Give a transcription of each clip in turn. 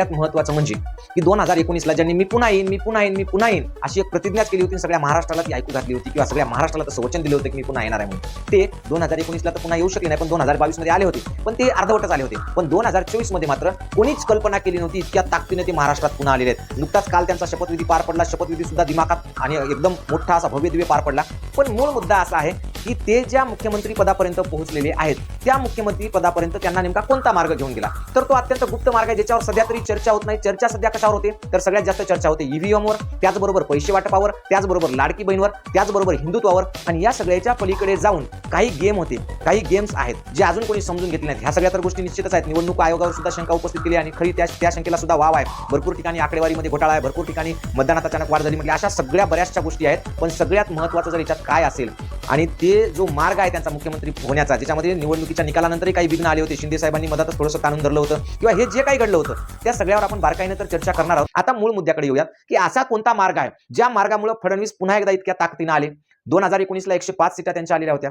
त्यात महत्वाचं म्हणजे की दोन हजार एकोणीसला ज्यांनी मी पुन्हा येईन मी पुन्हा येईन मी पुन्हा येईन अशी एक प्रतिज्ञाच केली होती सगळ्या महाराष्ट्राला ती ऐकू घातली होती किंवा सगळ्या महाराष्ट्राला तसं वचन दिलं होतं की मी पुन्हा येणार आहे म्हणून. ते दोन हजार एकोणीसला तर पुन्हा येऊ शकले नाही पण दोन हजार बावीसमध्ये आले होते. पण ते अर्धवटच आले होते. पण दोन हजार चोवीसमध्ये मात्र कोणीच कल्पना केली नव्हती इतक्या ताकदीने ते महाराष्ट्रात पुन्हा आलेले आहेत. नुकताच काल त्यांचा शपथविधी पार पडला. शपथविधी सुद्धा दिमाखात आणि एकदम मोठा असा भव्य दिव्य पार पडला. पण मूळ मुद्दा असा आहे की ते ज्या मुख्यमंत्री पदापर्यंत पोहोचलेले आहेत त्या मुख्यमंत्री पदापर्यंत त्यांना नेमका कोणता मार्ग घेऊन गेला? तर तो अत्यंत गुप्त मार्ग आहे ज्याच्यावर सध्या तरी चर्चा होत नाही. चर्चा सध्या कशावर होते? तर सगळ्यात जास्त चर्चा होते ईव्हीएमवर त्याचबरोबर पैसे वाटपावर त्याचबरोबर लाडकी बहीणवर त्याचबरोबर हिंदुत्वावर आणि या सगळ्याच्या पलीकडे जाऊन काही गेम होते काही गेम्स आहेत जे अजून कोणी समजून घेतले नाहीत. ह्या सगळ्या तर गोष्टी निश्चितच आहेत. निवडणूक आयोगावर सुद्धा शंका उपस्थित केली आणि खरी त्या त्या शंकेला सुद्धा वाव आहे. भरपूर ठिकाणी आकडेवारीमध्ये घोटाळा आहे भरपूर ठिकाणी मतदानात अचानक वाढ झाली म्हणजे अशा सगळ्या बऱ्याचशा गोष्टी आहेत पण सगळ्यात महत्त्वाचं जर याच्यात काय असेल आणि ते जो मार्ग आहे त्यांचा मुख्यमंत्री होण्याचा ज्याच्यामध्ये निवडणुकीच्या निकालानंतरही काही विघ्न आले होते. शिंदे साहेबांनी मधातच थोडंसं ताणून धरलं होतं. किंवा हे जे काही घडलं होतं त्या सगळ्यावर आपण बारकाईनं तर चर्चा करणार आहोत. आता मूळ मुद्द्याकडे येऊयात की असा कोणता मार्ग आहे ज्या मार्गामुळे फडणवीस पुन्हा एकदा इतक्या ताकदीनं आले? दोन हजार एकोणीसला एकशे पाच सीटा त्यांच्या आलेल्या होत्या.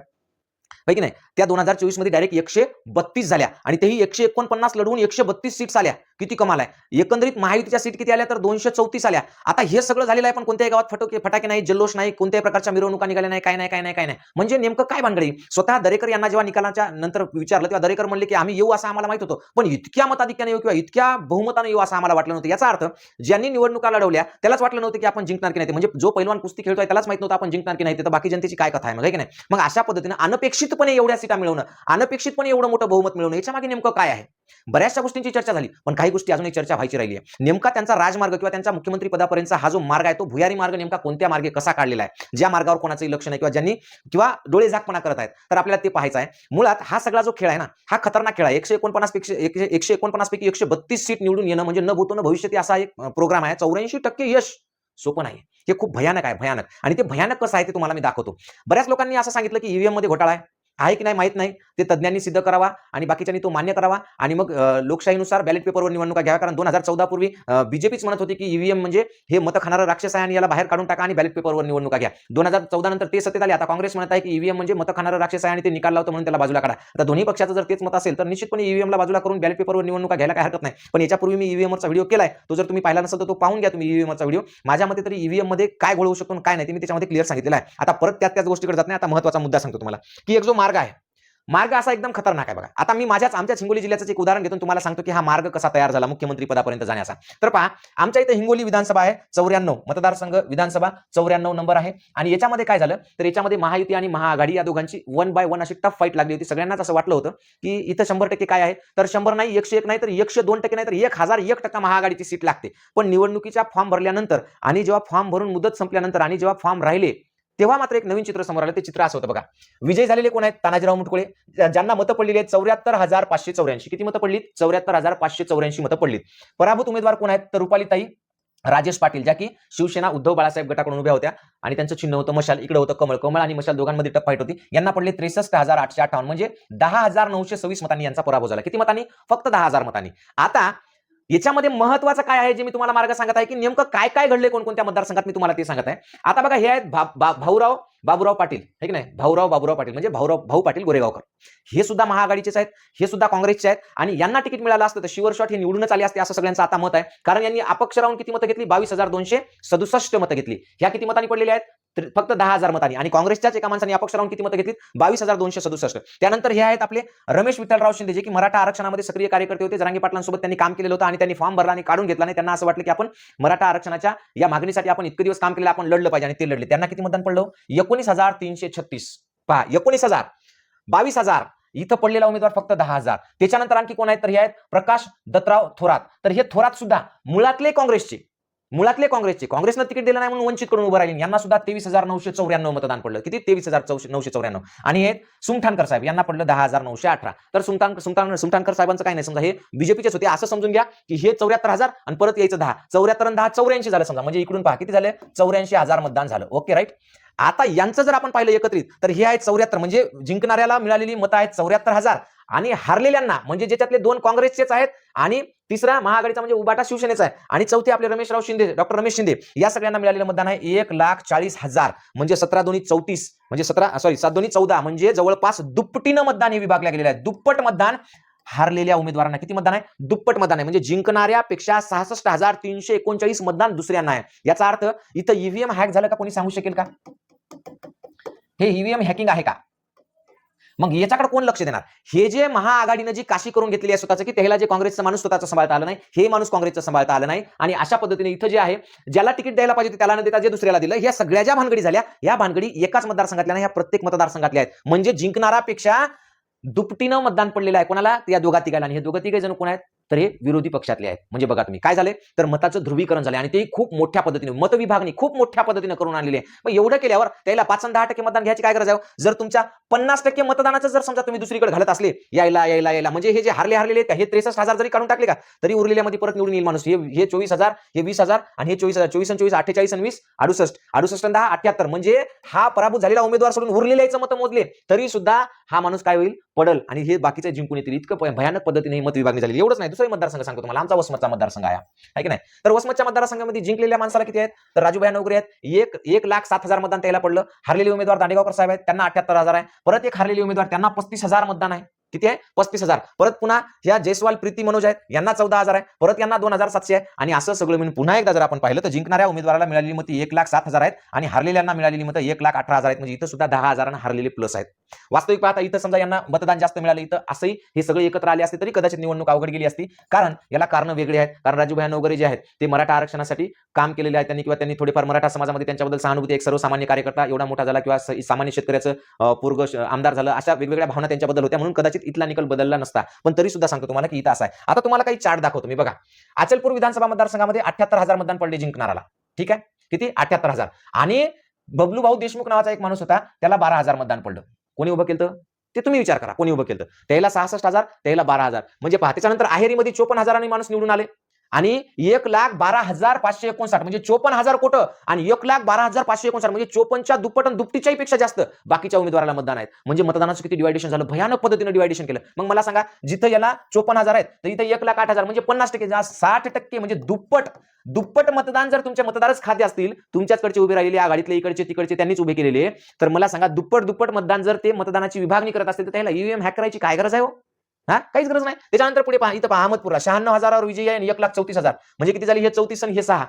की नाही? त्या दोन हजार चोवीसमध्ये डायरेक्ट एकशे बत्तीस झाल्या. आणि तेही एकशे एकोणपन्नास लढवून एकशे बत्तीस सीट्स आल्या. किती कमाल आहे. एकंदरीत महायुतीच्या सीट किती आल्या? तर दोनशे चौतीस आल्या. आता हे सगळं झालेलं आहे पण कोणत्याही गावात फटोके फटाके नाही जल्लोष नाही कोणत्याही प्रकारच्या मिरवणुका निघाल्या नाही काय नाही काय नाही काय नाही. म्हणजे नेमकं काय भानगडी? स्वतः दरेकर यांना जेव्हा निकालाच्या नंतर विचारलं तेव्हा दरेकर म्हणले की आम्ही येऊ असं आम्हाला माहीत होतं. पण इतक्या मताधिक्याने येऊ किंवा इतक्या बहुमताने येऊ असं आम्हाला वाटलं नव्हतं. याचा अर्थ ज्यांनी निवडणुका लढवल्या त्यालाच वाटलं नव्हतं की आपण जिंकणार की नाही. ते. म्हणजे जो पैलवान कुस्ती खेळतोय त्यालाच माहीत नव्हतं आपण जिंकणार की नाही. तर बाकी जनतेची काय कथा आहे मग की नाही? मग अशा पद्धतीने अनपेक्षित अनपेक्षितपणे एवढ्या सीटा मिळवणं अनपेक्षितपणे एवढं मोठं बहुमत मिळवणं याच्या मागे नेमकं काय आहे? बऱ्याचशा गोष्टींची चर्चा झाली पण काही गोष्टी अजूनही चर्चा व्हायची राहिली आहे. नेमका त्यांचा राजमार्ग किंवा त्यांचा मुख्यमंत्री पदापर्यंतचा हा जो मार्ग आहे तो भुयारी मार्ग नेमका कोणत्या मार्गे कसा काढलेला आहे? ज्या मार्गावर कोणाचंही लक्ष नाही किंवा ज्यांनी किंवा डोळे झाकपणा करत आहेत तर आपल्याला ते पाहायचं आहे. मुळात हा सगळा जो खेळ आहे ना हा खतरनाक खेळ आहे. एकशे एकोणपन्नासपेक्षा एकशे एकोणपन्नास पैकी एकशे बत्तीस सीट निवडून येणं म्हणजे न भूतो न भविष्यती असा एक प्रोग्राम आहे. चौऱ्याऐंशी टक्के यश सोपं नाही हे खूप भयानक आहे भयानक. आणि ते भयानक कसं आहे ते तुम्हाला मी दाखवतो. बऱ्याच लोकांनी असं सांगितलं की ईव्हीएममध्ये घोटाळा आहे. आहे की नाही माहीत नाही ते तज्ज्ञांनी सिद्ध करावा आणि बाकीच्यांनी तो मान्य करावा. आणि मग लोकशाहीनुसार बॅलेट पेपरवर निवडणुका घ्याव्या कारण दोन हजार चौदा पूर्वी बीजेपीच म्हणत होती की ईव्हीएम म्हणजे हे मत खाणारं राक्षस आहे आणि याला बाहेर काढून टाका आणि बॅलेट पेपरवर निवडणुका घ्या. दोन हजार चौदा नंतर ते सत्तेत आले. आता काँग्रेस म्हणत आहे की ईव्हीएम म्हणजे मत खाणारं राक्षस आहे आणि ते निकाल लावतो म्हणून त्याला बाजूला काढा. आता दोन्ही पक्षाचं जर तेच मत असेल तर निश्चितपणे ईव्हीएमला बाजूला करून बॅलेट पेपरवर निवडणुका घ्यायला काय हरकत नाही. पण याच्यापूर्वी मी ईव्हीएमचा व्हिडिओ केलाय. तो जर तुम्ही पाहिला नसेल तर तो पाहून घ्या तुम्ही ईव्हीएमचा व्हिडिओ माझ्या मते तरी ईव्हीएममध्ये काय घोळवू शकतो काय नाही ते मी त्याच्यामध्ये क्लिअर सांगितलेलं आहे. आता परत त्याच त्याच गोष्टीकडे जात नाही. आता महत्त्वाचा मुद्दा सांगतो तुम्हाला. की एक जो मार्ग आहे. मार्ग असा एकदम खतरनाक आहे बघा. आता मी माझ्याच आमच्या हिंगोली जिल्ह्याचं एक उदाहरण घेतो तुम्हाला सांगतो की हा मार्ग कसा तयार झाला मुख्यमंत्री पदापर्यंत जाण्याचा. तर पहा आमच्या इथे हिंगोली विधानसभा आहे चौऱ्याण्णव मतदारसंघ विधानसभा चौऱ्याण्णव नंबर आहे. आणि याच्यामध्ये काय झालं तर याच्यामध्ये महायुती आणि महाआघाडी या दोघांची वन बाय वन अशी टफ फाईट लागली होती. सगळ्यांनाच असं वाटलं होतं की इथं शंभर टक्के काय आहे? तर शंभर नाही एकशे एक नाही तर एकशे दोन टक्के नाही तर एक हजार एक टक्का महाआघाडीची सीट लागते. पण निवडणुकीच्या फॉर्म भरल्यानंतर आणि जेव्हा फॉर्म भरून मुदत संपल्यानंतर आणि जेव्हा फॉर्म राहिले तेव्हा मात्र एक नवीन चित्र समोर आलं. ते चित्र असं होतं बघा. विजय झालेले कोण आहेत? तानाजीराव मुटकुळे. ज्यांना मतं पडलेली आहेत चौऱ्याहत्तर हजार पाचशे चौऱ्याऐंशी. किती मतं पडलीत? चौऱ्याहत्तर हजार पाचशे चौऱ्याऐंशी मतं पडलीत. पराभूत उमेदवार कोण आहेत? तर रुपालीताई राजेश पाटील ज्या की शिवसेना उद्धव बाळासाहेब गटाकडून उभ्या होत्या. आणि त्यांचं चिन्ह होतं मशाल इकडे होतं कमळ. कमळ आणि मशाल दोघांमध्ये टप फाईट होती. यांना पडले त्रेसष्ट हजार आठशे अठ्ठावन्न. म्हणजे दहा हजार नऊशे सव्वीस मतांनी यांचा पराभव झाला. किती मतांनी? फक्त दहा हजार मतांनी. आता याच्यामध्ये महत्वाचं काय आहे जे मी तुम्हाला मार्ग सांगत आहे की नेमकं काय काय घडले कोणकोणत्या मतदारसंघात मी तुम्हाला ते सांगत आहे. आता बघा हे आहेत भा- भाऊराव बाबूराव पाटील हे की नाही? भाऊराव बाबूराव पाटील म्हणजे भाऊराव भाऊ पाटील गोरेगावकर. हे सुद्धा महाआघाडीचेच आहेत हे सुद्धा काँग्रेसचे आहेत आणि यांना तिकीट मिळालं असतं तर शिवर शॉट हे निवडूनच आले असते असं सगळ्यांचं आता मत आहे. कारण यांनी अपक्ष राहून किती मतं घेतली? बावीस हजार दोनशे सदुसष्ट मतं घेतली. ह्या किती मतांनी पडलेल्या आहेत? तर फक्त दहा हजार मतांनी. आणि काँग्रेसच्याच एका माणसाने अपक्ष राहून किती मतं घेतली बावीस हजार दोनशे सदुसष्ट. त्यानंतर हे आहेत आपले रमेश विठ्ठलराव शिंदे जे की मराठा आरक्षणामध्ये सक्रिय कार्यकर्ते होते. जरांगी पाटलांसोबत त्यांनी काम केलेलं होतं आणि त्यांनी फॉर्म भरला आणि काढून घेतला आणि त्यांना असं वाटलं की आपण मराठा आरक्षणाच्या या मागणीसाठी आपण इतके दिवस काम केलं आपण लढलं पाहिजे आणि ते लढले. त्यांना किती मतदान पडलं? एकोणीस हजार तीनशे छत्तीस. पहा एकोणीस हजार बावीस हजार इथं पडलेला उमेदवार फक्त दहा हजार. त्याच्यानंतर आणखी कोण आहेत? तर हे आहेत प्रकाश दत्तराव थोरात. तर हे थोरात सुद्धा मुळातले काँग्रेसचे मुळातले काँग्रेसचे. काँग्रेसनं तिकीट दिलं नाही म्हणून वंचित करून उभं राहिले यांना सुद्धा तेवीस हजार नऊशे चौऱ्याण्णव मतदान पडलं. किती? तेवीस हजार चौशे नऊशे चौऱ्याण्णव. आणि हे सुमठाणकर साहेब यांना पडलं दहा हजार नऊशे अठरा. तर सुमठान सुमठान सुमठानकर साहेबांचं काय नाही? समजा हे बीजेपीचेच होते. असं समजून घ्या की हे चौऱ्याहत्तर हजार आणि परत यायचं दहा. चौऱ्याहत्तर आणि दहा चौऱ्याऐंशी झालं समजा. म्हणजे इकडून पहा किती झाले? चौऱ्याऐंशी हजार मतदान झालं. Okay right? आता यांचं जर आपण पाहिलं एकत्रित तर हे आहेत चौऱ्याहत्तर म्हणजे जिंकणाऱ्याला मिळालेली मतं आहेत चौऱ्याहत्तर हजार. आणि हारलेल्यांना म्हणजे ज्याच्यातले दोन काँग्रेसचेच आहेत आणि तिसरा महाआघाडीचा म्हणजे उबाटा शिवसेनेचा आहे. आणि चौथे आपले रमेशराव शिंदे डॉक्टर रमेश शिंदे या सगळ्यांना मिळालेलं मतदान आहे एक लाख चाळीस हजार. म्हणजे सतरा दोन्ही चौतीस म्हणजे सतरा सॉरी सात दोन्ही चौदा म्हणजे जवळपास दुप्पटीनं मतदान हे विभागल्या गेलेलं आहे. दुप्पट मतदान हारलेल्या उमेदवारांना किती मतदान आहे? दुप्पट मतदान आहे. म्हणजे जिंकणाऱ्यापेक्षा सहासष्ट हजार तीनशे एकोणचाळीस मतदान दुसऱ्यांना आहे. याचा अर्थ इथं ईव्हीएम हॅक झालं का कोणी सांगू शकेल का? हे ईव्हीएम हॅकिंग आहे का? मग याच्याकडे कोण लक्ष देणार? हे जे महाआघाडीनं जी काशी करून घेतलेली आहे स्वतःचं की त्याला जे काँग्रेसचा माणूस स्वतःचं सांभाळता आलं नाही हे माणूस काँग्रेसचं सांभाळता आलं नाही. आणि अशा पद्धतीने इथं जे आहे ज्याला तिकीट द्यायला पाहिजे त्याला न देता जे दुसऱ्याला दिलं या सगळ्या ज्या भानगडी झाल्या या भानगडी एकाच मतदारसंघातल्या नाही ह्या प्रत्येक मतदारसंघातल्या आहेत. म्हणजे जिंकणारापेक्षा दुपटीनं मतदान पडलेलं आहे कोणाला? या दोघा तिघाला आणि हे दोघं तिघे जण कोण आहेत? तर हे विरोधी पक्षातले आहेत. म्हणजे बघा तुम्ही काय झाले तर मताचं ध्रुवीकरण झाले आणि ते खूप मोठ्या पद्धतीने मतविभागणी खूप मोठ्या पद्धतीने करून आणलेली आहे. मग एवढं केल्यावर त्याला पाच दहा टक्के मतदान घ्यायची काय गरज आहे हो? जर तुमच्या पन्नास टक्के मतदानाचं जर समजा तुम्ही दुसरीकडे घालत असले यायला यायला यायला म्हणजे हे जे हारले हारलेले आहेत हे त्रेसष्ट हजार जरी काढून टाकले का तरी उरलेल्यामध्ये परत निवडून येईल माणूस. हे हे चोवीस हजार हे वीस हजार आणि हे चोवीस हजार चोवीस चोवीस अठ्ठेचाळीस आणि वीस अडुसष्ट. अडुसष्ट दहा अठ्याहत्तर म्हणजे हा पराभूत झालेला उमेदवार सोडून उरलेल्या मत मोजले तरी सुद्धा हा माणूस काय होईल? पडल. आणि हे बाकीचे जिंकून येतील. इतकं भयानक पद्धतीने ही मत विभागणी झाली एवढंच नाही. दुसरे मतदारसंघ सांगतो तुम्हाला. आमचा वसमतचा मतदारसंघ आहे की नाही? तर वसमतच्या मतदारसंघामध्ये जिंकलेल्या माणसाला किती आहेत? तर राजूभाई नोकरी आहेत. एक एक लाख सात हजार मतदान त्याला पडलं. हरलेले उमेदवार दांडेगावकर साहेब आहेत. त्यांना अठ्याहत्तर हजार आहे. परत एक हरलेले उमेदवार. त्यांना पस्तीस हजार मतदान आहे. किती आहे? पस्तीस हजार. परत पुन्हा ह्या जयस्वाल प्रीती मनोज आहेत यांना चौदा हजार आहे. परत यांना दोन हजार सातशे आहे. आणि असं सगळं मिळून पुन्हा एकदा जर आपण पाहिलं तर जिंकणाऱ्या उमेदवाराला मिळालेली मती एक लाख सात हजार आहेत आणि हरलेल्यांना मिळालेली मतं एक लाख अठरा हजार आहेत. म्हणजे इथं सुद्धा दहा हजारांना हारलेले प्लस आहेत. वास्तविक पाहता इथं समजा यांना मतदान जास्त मिळालं इथं असंही हे सगळे एकत्र आले असते तरी कदाचित निवडणूक अवघड गेली असती. कारण याला कारण वेगळे आहेत. कारण राजूभाई नवगरे जे आहेत ते मराठा आरक्षणासाठी काम केलेले आहेत त्यांनी किंवा त्यांनी थोडेफार मराठा समाजामध्ये त्यांच्याबद्दल सहानुभूती एक सर्वसामान्य कार्यकर्ता एवढा मोठा झाला किंवा सामान्य शेतकऱ्याचं पूर्ग पूर्व आमदार झालं अशा वेगवेगळ्या भावना त्यांच्याबद्दल होत्या. म्हणून कदाचित इथला निकल बदलला नसता. पण तरी सुद्धा सांगतो तुम्हाला की इथं असा आहे. आता तुम्हाला काही चार्ट दाखवतो मी. बघा अचलपूर विधानसभा मतदारसंघामध्ये अठ्याहत्तर हजार मतदान पडले जिंकणाराला ठीक आहे? किती? अठ्याहत्तर हजार. आणि बबलू भाऊ देशमुख नावाचा एक माणूस होता त्याला बारा हजार मतदान पडलं. कोणी उभं केलं ते तुम्ही विचार करा कोणी उभं केलं त्याला सहासष्ट हजार त्याला बारा हजार. म्हणजे पहा त्याच्यानंतर आहेरीमध्ये चोपन्न हजारांनी माणूस निवडून आले. आणि एक लाख बारा हजार पाचशे एकोणसाठ म्हणजे चोपन्न हजार कोटं. आणि एक लाख बारा हजार पाचशे एकोणसाठ म्हणजे चोपन्नच्या दुप्पट आणि दुपटीच्याही पेक्षा जास्त बाकीच्या उमेदवाराला मतदान आहेत. म्हणजे मतदानाचं किती डिवायडेशन झालं? भयानक पद्धतीने डिवायडेशन केलं. मग मला सांगा जिथं याला चोपन्न हजार आहेत तर इथं एक लाख आठ हजार म्हणजे पन्नास टक्के साठ टक्के म्हणजे दुप्पट दुप्पट मतदान जर तुमच्या मतदारच खाते असतील तुमच्याचकडचे उभे राहिलेले आघाडीतले इकडचे तिकडचे त्यांनीच उभे केलेले तर मला सांगा दुप्पट दुप्पट मतदान जर ते मतदानाची विभागणी करत असतील तर त्याला ईव्हीएम हॅक करायची काय गरज आहे हो? हा? काहीच गरज नाही. त्याच्यानंतर पुढे पहा इथं पहा अहमदपूरला शहाण्णव हजारावर विजयी आहे आणि एक लाख चौतीस हजार. म्हणजे किती झाली? हे चौतीस आणि हे सहा.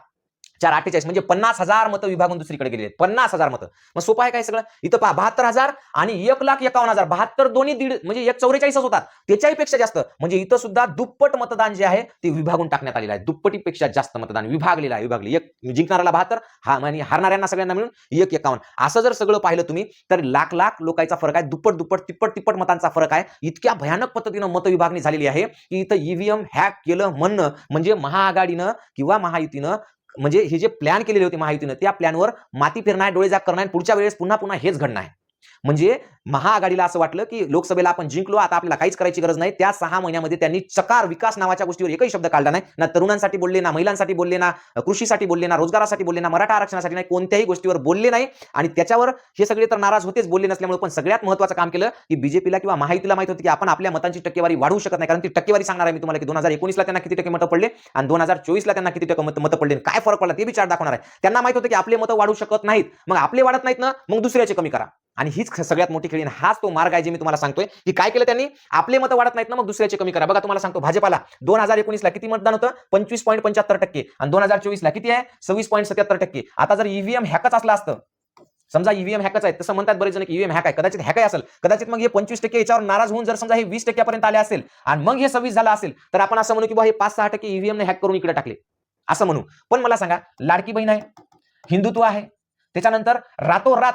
चार अठ्ठेचाळीस म्हणजे पन्नास हजार मतं विभागून दुसरीकडे गेले आहेत. पन्नास हजार मतं. मग सोपं आहे काय सगळं? इथं पहा बहात्तर हजार आणि एक लाख एकावन्न हजार. बहात्तर दोन्ही दीड म्हणजे एक चौवेचाळीसच होतात. त्याच्याही पेक्षा जास्त. म्हणजे इथं सुद्धा दुप्पट मतदान जे आहे ते विभागून टाकण्यात आलेलं आहे. दुप्पटीपेक्षा जास्त मतदान विभागलेलं आहे विभागले. एक जिंकणाऱ्याला बहात्तर हा आणि हारणाऱ्यांना सगळ्यांना मिळून एक एकावन्न. असं जर सगळं पाहिलं तुम्ही तर लाख लाख लोकांचा फरक आहे. दुप्पट दुप्पट तिप्पट तिप्पट मतांचा फरक आहे. इतक्या भयानक पद्धतीनं मतविभागणी झालेली आहे की इथं ईव्हीएम हॅक केलं म्हणणं म्हणजे महाआघाडीनं किंवा महायुतीनं म्हणजे हे जे प्लॅन केलेले होते महायुतीनं त्या प्लॅनवर माती फिरणार डोळे जाग करणार आणि पुढच्या वेळेस पुन्हा पुन्हा हेच घडणार. आहे म्हणजे महाआघाडीला असं वाटलं की लोकसभेला आपण जिंकलो आता आपल्याला काहीच करायची गरज नाही. त्या सहा महिन्यामध्ये त्यांनी चकार विकास नावाच्या गोष्टीवर एकही शब्द काढला नाही. ना तरुणांसाठी बोलले ना महिलांसाठी बोलले ना कृषीसाठी बोलले ना रोजगारासाठी बोलले ना मराठा आरक्षणासाठी नाही कोणत्याही गोष्टीवर बोलले नाही. आणि त्याच्यावर हे सगळे तर नाराज होतेच बोलले नसल्यामुळे पण सगळ्यात महत्त्वाचं काम केलं की बीजेपीला किंवा माहितीला माहीत होती की आपण आपल्या मतांची टक्केवारी वाढवू शकत नाही. कारण ती टक्केवारी सांगणार आहे मी तुम्हाला की दोन हजार एकोणीसला त्यांना किती टक्के मतं पडले आणि दोन हजार चोवीसला त्यांना किती टक्के मतं पडले आणि काय फरक पडला ते विचार दाखवणार आहे. त्यांना माहीत होतं की आपले मतं वाढू शकत नाहीत. मग आपले वाढत नाहीत ना मग दुसऱ्याचे कमी करा. आणि हीच सगळ्यात मोठी खेळी. हाच तो मार्ग आहे जे मी तुम्हाला सांगतोय की काय केलं त्यांनी? आपले मतं वाढत नाहीत ना मग दुसऱ्याचे कमी करा. बघा तुम्हाला सांगतो भाजपाला दोन हजार एकोणीसला किती मतदान होतं? पंचवीस पॉईंट पंच्याहत्तर टक्के. आणि दोन हजार चोवीसला किती आहे? सव्वीस पॉईंट सत्याहत्तर टक्के. आता जर ईव्हीएम हॅकच असलं असतं समजा ईव्हीएम हॅकच आहे तसं म्हणतात बरेच जण की ईव्हीएम हॅक आहे. कदाचित हॅक आहे असेल. कदाचित मग हे पंचवीस टक्के याच्यावर नाराज होऊन जर समजा हे वीस टक्क्यापर्यंत आले असेल आणि मग हे सव्वीस झालं असेल तर आपण असं म्हणू की बा हे पाच सहा टक्के ईव्हीएम ने हॅक करून इकडे टाकले. असं म्हणू. पण मला सांगा लाडकी बहीण आहे हिंदुत्व आहे त्याच्यानंतर रातोरात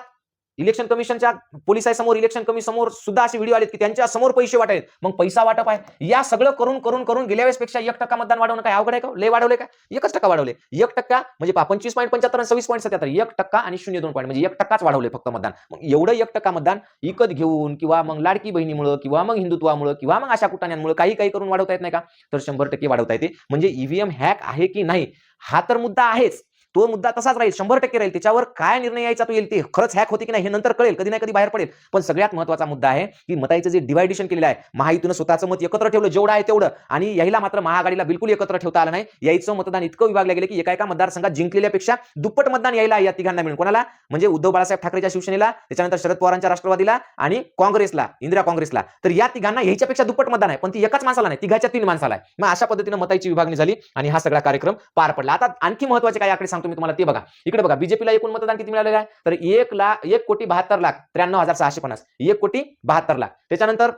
इलेक्शन कमिशनच्या पोलिसांसमोर इलेक्शन कमिशन समोर सुद्धा असे व्हिडिओ आलेत की त्यांच्यासमोर पैसे वाटायत मग पैसा वाटप आहे. या सगळं करून करून करून गेल्या वेळेस पेक्षा एक टक्का मतदान वाढवणं काय अवघड आहे का हो? लय वाढवले का? एकच टक्का वाढवले एक टक्का म्हणजे पंचवीस पॉईंट पंच्याहत्तर आणि सव्वीस पॉईंट सत्याहत्तर. एक टक्का आणि शून्य दोन पॉईंट म्हणजे एक टक्काच वाढवले फक्त मतदान. मग एवढं एक टक्का मतदान विकत घेऊन किंवा मग लाडकी बहिणीमुळे किंवा मग हिंदुत्वामुळे किंवा मग अशा कुटाण्यांमुळे काही काही करून वाढवता येत नाही का? तर शंभर टक्के वाढवता येते. म्हणजे ईव्हीएम हॅक आहे की नाही? हा तर मुद्दा आहेच. तो मुद्दा तसाच राहील शंभर टक्के राहील. त्याच्यावर काय निर्णय यायचा तो येईल ते खरंच हॅक होते की नाही हे नंतर कळेल कधी नाही कधी बाहेर पडेल. पण सगळ्यात महत्त्वाचा मुद्दा आहे की मताईचं जे डिवायडेशन केलेलं आहे महायुतीनं स्वतःचं मत एकत्र ठेवलं जेवढं आहे तेवढं. आणि यायला मात्र महाआघाडीला बिलकुल एकत्र ठेवता आलं नाही. यायचं मतदान इतकं विभागलं गेलं की एका एका मतदारसंघात जिंकलेल्यापेक्षा दुप्पट मतदान यायला या तिघांना मिळून. कोणाला? म्हणजे उद्धव बाळासाहेब ठाकरेच्या शिवसेनेला त्याच्यानंतर शरद पवारांच्या राष्ट्रवादीला आणि काँग्रेसला इंदिरा काँग्रेसला. तर या तिघांना ह्याच्यापेक्षा दुप्पट मतदान आहे. पण ती एकाच माणसाला नाही तिघाच्या तीन माणसाला आहे. मग अशा पद्धतीने मताईची विभागणी झाली आणि हा सगळा कार्यक्रम पार पडला. आता आणखी महत्त्वाचे काय आकडे सांगतो मी तुम्हाला ते बघा. इकडे बघा बीजेपीला एकूण मतदान किती मिळालेलं आहे? तर एक लाख एक कोटी बहात्तर लाख त्र्याण्णव हजार सहाशे पन्नास. एक कोटी बहात्तर लाख. त्याच्यानंतर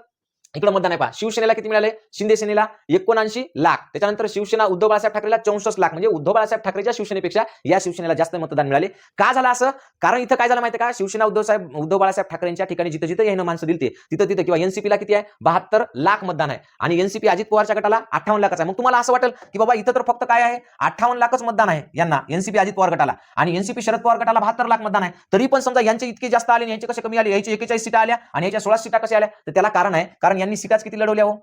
इकडे मतदान आहे पहा. शिवसेनेला किती मिळाले? शिंदे सेनेला एकोणऐंशी लाख. त्याच्यानंतर शिवसेना उद्धव बाळासाहेब ठाकरेला चौसष्ट लाख. म्हणजे उद्धव बाळासाहेब ठाकरेच्या शिवसेनेपेक्षा या शिवसेनेला जास्त मतदान मिळाले. का झालं असं? कारण इथं काय झालं माहिती का? शिवसेना उद्धव साहेब उद्धव बाळासाहेब ठाकरेंच्या ठिकाणी जिथं जिथं यानं माणसं दिलते तिथं तिथं किंवा एनसीपीला किती आहे? बहात्तर लाख मतदान आहे. आणि एनसीपी अजित पवारच्या गटाला अठ्ठावन्न लाखाचा आहे. मग तुम्हाला असं वाटेल की बाबा इथं तर फक्त काय आहे? अठ्ठावन्न लाखच मतदान आहे यांना एनसीपी अजित पवार गटाला. आणि एनसीपी शरद पवार गटाला बहात्तर लाख मतदान आहे. तरी पण समजा यांचे इतके जास्त आले यांचे कसे कमी आले? यांचे एकेचाळीस सीटा आल्या आणि याच्या सोळा सीटा कशा आल्या? तर त्याला कारण आहे. कारण यांनी सीटाच किती लढवल्या हो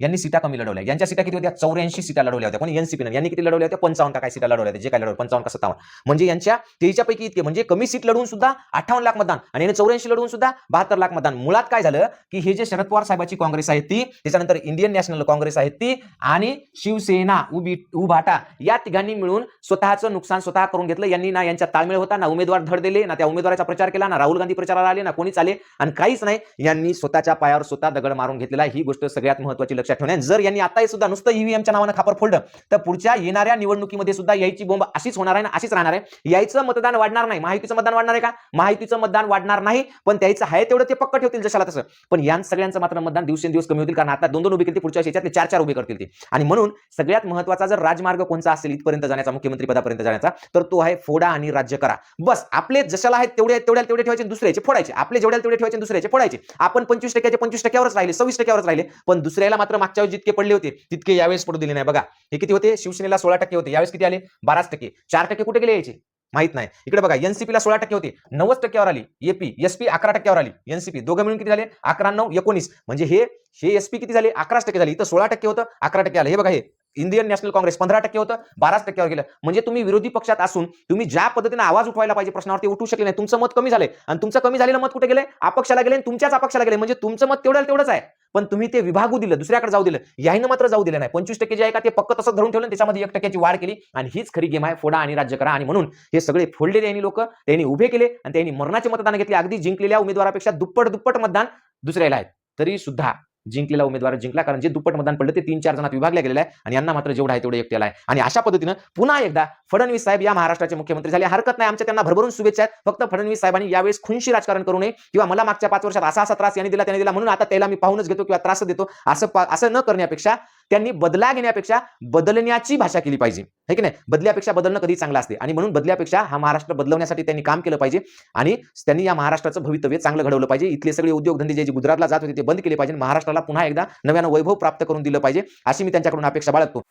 यांनी सीटा कमी लढवल्या. यांच्या सीटा किती होत्या? चौऱ्याऐंशी सीटा लढवल्या होत्या. पण एनसीपीनं यांनी किती लढवल्या होत्या? पंचावन्न का काय सीटा लढवल्या होत्या? जे काय लढवलं पंचावन्न का सत्तावन्न? म्हणजे यांच्या तेच्यापैकी इतके म्हणजे कमी सीट लढवून सुद्धा अठ्ठावन्न लाख मतदान. आणि यांनी चौऱ्याऐंशी लढवून सुद्धा बहात्तर लाख मतदान. मुळात काय झालं? की हे जे शरद पवार साहेबाची काँग्रेस आहे ती त्याच्यानंतर इंडियन नॅशनल काँग्रेस आहे ती आणि शिवसेना उबी उभाटा या तिघांनी मिळून स्वतःचं नुकसान स्वतः करून घेतलं. यांनी ना यांच्या ताळमेळ होता ना उमेदवार धड दिले ना त्या उमेदवाराचा प्रचार केला ना राहुल गांधी प्रचाराला आले ना कोणीच आले. आणि काहीच नाही यांनी स्वतःच्या पायावर स्वतः दगड मारून घेतलेला ही गोष्ट सगळ्यात महत्वाची लक्षात ठेवणे जर यांनी आता सुद्धा नुसतं ईव्हीएमच्या नावानं खापर फोडलं तर पुढच्या येणाऱ्या निवडणुकीमध्ये सुद्धा यायची बोंब अशीच होणार आहे ना अशीच राहणार आहे. यायचं मतदान वाढणार नाही. महायुतीचं मतदान वाढणार आहे का? महायुतीचं मतदान वाढणार नाही पण त्याचं आहे तेवढं ते पक्क ठेवतील जशाला तसं. पण या सगळ्यांचं मात्र मतदान दिवसेंदिवस कमी होतील कारण आता दोन दोन उभी केले पुढच्या याच्यात चार चार उभे करतील ते. आणि म्हणून सगळ्यात महत्त्वाचा जर राजमार्ग कोणता असेल इथपर्यंत जाण्याचा मुख्यमंत्री पदापर्यंत जाण्याचा तर तो आहे फोडा आणि राज्य करा. बस आपले जशाला आहेत तेवढे तेवढ्या तेवढे ठेवायचे दुसऱ्याचे फोडायचे. आपले जेवढ्या तेवढे ठेवायचे दुसऱ्याचे फोडायचे. आपण पंचवीस टक्क्याचे पंचवीस टक्क्यावरच राहिले सव्वीस टक्क्यावरच राहिले पण दुसऱ्याला मात्र मागच्या वेळेस जितके पडले होते तितके यावेळेस पडू दिले नाही. बघा हे किती होते? शिवसेनेला सोळा टक्के होते. यावेळेस किती आले? बाराच टक्के. चार टक्के कुठे गेले यायचे? माहीत नाही. इकडे बघा एनसीपीला सोळा टक्के होते. नव्वद टक्क्यावर आली. एपी एसपी अकरा टक्क्यावर आली. एनसीपी दोघं मिळून किती झाले? अकरा नऊ एकोणीस. म्हणजे हे हे एसपी किती झाले? अकराच टक्के झाली. इथं सोळा टक्के होतं अकरा टक्के आले. हे बघा हे. इंडियन नॅशनल काँग्रेस पंधरा टक्के होतं बाराच टक्क्यावर गेलं. म्हणजे तुम्ही विरोधी पक्षात असून तुम्ही ज्या पद्धतीने आवाज उठवायला पाहिजे प्रश्नावरती उठू शकले नाही तुमचं मत कमी झाले आणि तुमचं कमी झालेलं मत कुठे गेले अपक्षाला गेले आणि तुमच्याच अपक्षाला गेले म्हणजे तुमचं मत तेवढं तेवढंच आहे. पण तुम्ही ते विभागू दिलं दुसऱ्याकडे जाऊ दिलं. याहीनं मात्र जाऊ दिलं नाही. पंचवीस टक्के जे आहे का ते पक्क तसं धरून ठेवलं आणि त्याच्यामध्ये एक टक्क्याची वाढ केली. आणि हीच खरी गेम आहे फोडा आणि राज्य करा. आणि म्हणून हे सगळे फोडलेले यांनी लोक त्यांनी उभे केले आणि त्यांनी मरणाचे मतदान घेतले. अगदी जिंकलेल्या उमेदवारापेक्षा दुप्पट दुप्पट मतदान दुसऱ्याला आहेत तरी सुद्धा जिंकलेला उमेदवार जिंकला. कारण जे दुप्पट मतदान पडलं ते तीन चार जणात विभागले गेलेलं आहे आणि यांना मात्र जेवढं आहे तेवढं एकट्याला आहे. आणि अशा पद्धतीनं पुन्हा एकदा फडणवीस साहेब या महाराष्ट्राचे मुख्यमंत्री झाले. हरकत नाही. आमच्या त्यांना भरभरून शुभेच्छा आहेत. फक्त फडणवीस साहेबांनी यावेळेस खुनशी राजकारण करू नये किंवा मला मागच्या पाच वर्षात असा असा त्रास यांनी दिला त्याने दिला. म्हणून आता त्याला मी पाहूनच घेतो किंवा त्रास देतो. असं असं न करण्यापेक्षा त्यांनी बदला घेण्यापेक्षा बदलण्याची भाषा केली पाहिजे. हे की नाही? बदल्यापेक्षा बदलणं कधी चांगलं असते. आणि म्हणून बदल्यापेक्षा हा महाराष्ट्र बदलवण्यासाठी त्यांनी काम केलं पाहिजे. आणि त्यांनी या महाराष्ट्राचं भवितव्य चांगलं घडवलं पाहिजे. इथले सगळे उद्योगधंदे जे गुजरातला जात होते ते बंद केले पाहिजे. महाराष्ट्राला पुन्हा एकदा नव्यानं वैभव प्राप्त करून दिलं पाहिजे अशी मी त्यांच्याकडून अपेक्षा बाळगतो.